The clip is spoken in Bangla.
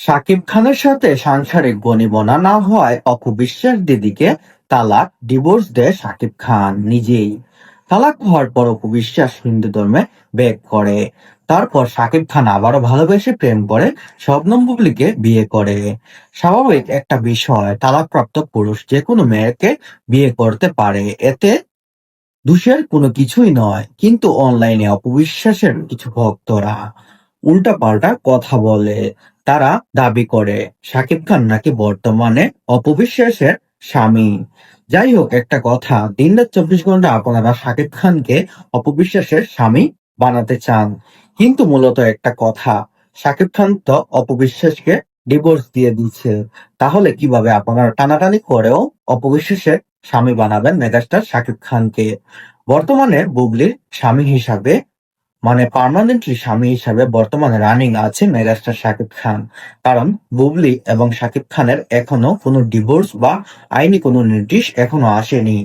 শাকিব খানের সাথে সাংসারিক বনিবনা না হওয়ায় অপবিশ্বাস দিদিকে তালাক, ডিভোর্স দেয় শাকিব খান নিজেই। তালাক হওয়ার পর অপবিশ্বাস হিন্দু ধর্মে ব্যাক করে। তারপর শাকিব খান আবারও ভালোবেসে প্রেম করে, শবনম বুবলিকে বিয়ে করে। স্বাভাবিক একটা বিষয়, তালাকপ্রাপ্ত পুরুষ যে কোনো মেয়েকে বিয়ে করতে পারে। এতে দোষের কোনো কিছুই নয়, কিন্তু অনলাইনে অপবিশ্বাসের কিছু ভক্তরা উল্টাপাল্টা কথা বলে। তারা দাবি করে। শাকিব খান নাকি বর্তমানে অপবিশ্বাসের স্বামী? যাই হোক, একটা কথা। দিন রাত চব্বিশ ঘণ্টা আপনারা শাকিব খানকে অপবিশ্বাসের স্বামী বানাতে চান। কিন্তু মূলত একটা কথা শাকিব খান তো অপবিশ্বাসকে ডিভোর্স দিয়ে দিচ্ছে তাহলে কীভাবে আপনারা টানাটানি করেও অপবিশ্বাসের স্বামী বানাবেন মেগাস্টার শাকিব খানকে? বর্তমানে বুবলির স্বামী হিসাবে মানে পার্মানেন্টলি স্বামী হিসাবে বর্তমানে রানিং আছে মেগাস্টার শাকিব খান। কারণ বুবলি এবং শাকিব খানের এখনও কোনো ডিভোর্স বা আইনি কোনো নির্দেশ এখনও আসেনি।